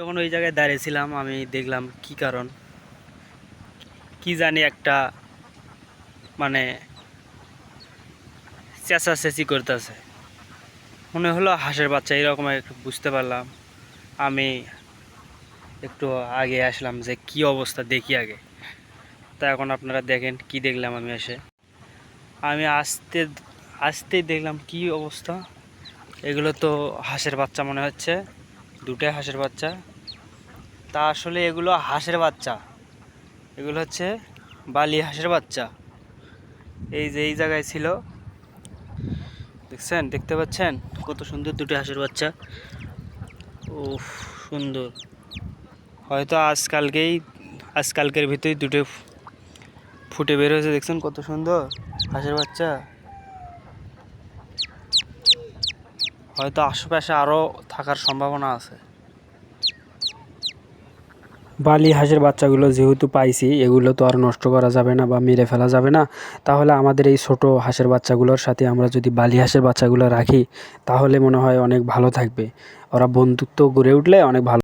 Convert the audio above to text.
যখন ওই জায়গায় দাঁড়িয়েছিলাম, আমি দেখলাম কি কারণ? কি জানি একটা মানে চেঁচাচেঁচি করতেছে। মনে হলো হাঁসের বাচ্চা, এরকম একটু বুঝতে পারলাম। আমি একটু আগে আসলাম যে কি অবস্থা, দেখি আগে। তা এখন আপনারা দেখেন কি দেখলাম আমি এসে। আমি আসতে, আসতেই দেখলাম কি অবস্থা। এগুলো তো হাঁসের বাচ্চা মনে হচ্ছে। দুটাই হাঁসের বাচ্চা। তা আসলে এগুলো হাঁসের বাচ্চা। এগুলো হচ্ছে বালি হাঁসের বাচ্চা। এই যে এই জায়গায় ছিল। দেখছেন? দেখতে পাচ্ছেন? কত সুন্দর দুটো হাঁসের বাচ্চা। ও সুন্দর। হয়তো আজকালকেই, আজকালকের ভিতরেই দুটো ফুটে বের হয়েছে। দেখছেন কত সুন্দর হাঁসের বাচ্চা। হয়তো আশেপাশে আরও থাকার সম্ভাবনা আছে। বালি হাঁসের বাচ্চাগুলো যেহেতু পাইছি, এগুলো তো আর নষ্ট করা যাবে না বা মেরে ফেলা যাবে না। তাহলে আমাদের এই ছোট হাঁসের বাচ্চাগুলোর সাথে আমরা যদি বালি হাঁসের বাচ্চাগুলো রাখি, তাহলে মনে হয় অনেক ভালো থাকবে। ওরা বন্ধুত্ব গড়ে উঠলে অনেক ভালো